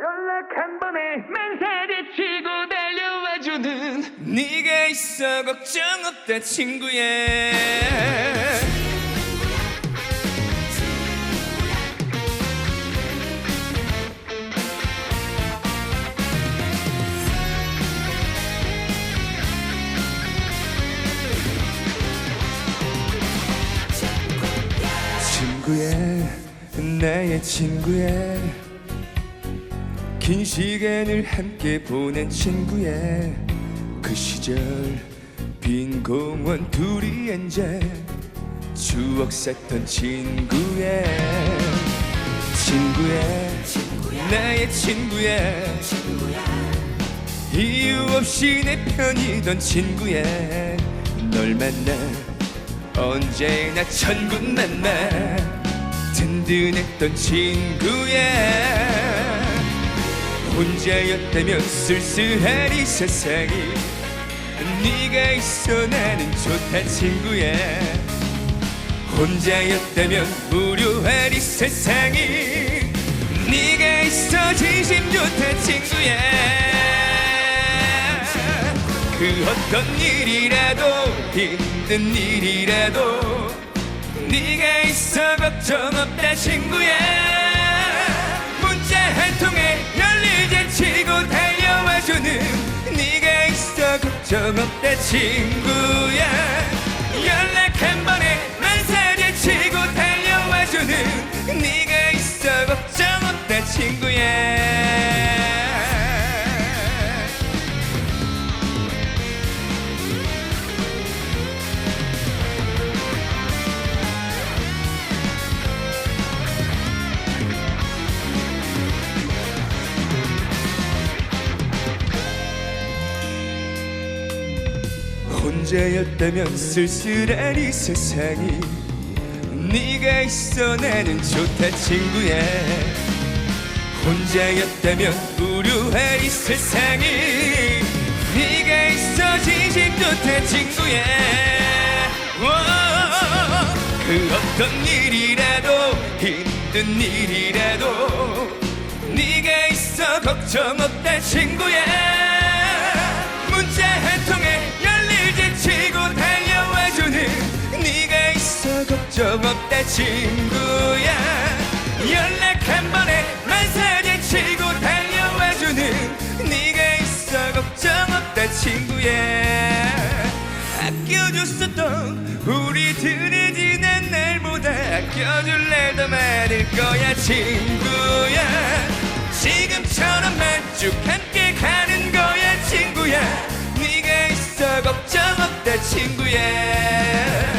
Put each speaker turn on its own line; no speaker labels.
연락 한 번에 맨살에 치고 달려와주는 네가 있어 걱정 없다 친구야 친구야 나의 친구야 긴 시간을 함께 보낸 친구야 그 시절 빈 공원 둘이 앉아 추억 쌓던 친구야 친구야 나의 친구야 이유 없이 내 편이던 친구야 널 만나 언제나 천군만마 든든했던 친구야 혼자였다면 쓸쓸하리 세상이 네가 있어 나는 좋다 친구야 혼자였다면 무료하리 세상이 네가 있어 진심 좋다 친구야 그 어떤 일이라도 힘든 일이라도 네가 있어 걱정 없다 친구야. 문자 한 통에 열리제 치고 달려와주는 네가 있어 걱정 없다 친구야. 연락 혼자였다면 쓸쓸한 이 세상이 네가 있어 나는 좋다 친구야. 혼자였다면 우려할 이 세상이 네가 있어 진심 좋다 친구야. 오, 그 어떤 일이라도 힘든 일이라도 네가 있어 걱정 없다 친구야 걱정 없다 친구야. 연락 한 번에 만사제 치고 달려와주는 네가 있어 걱정 없다 친구야. 아껴줬었던 우리들의 지난 날보다 아껴줄 날도 많을 거야 친구야. 지금처럼 만 쭉 함께 가는 거야 친구야. 네가 있어 걱정 없다 친구야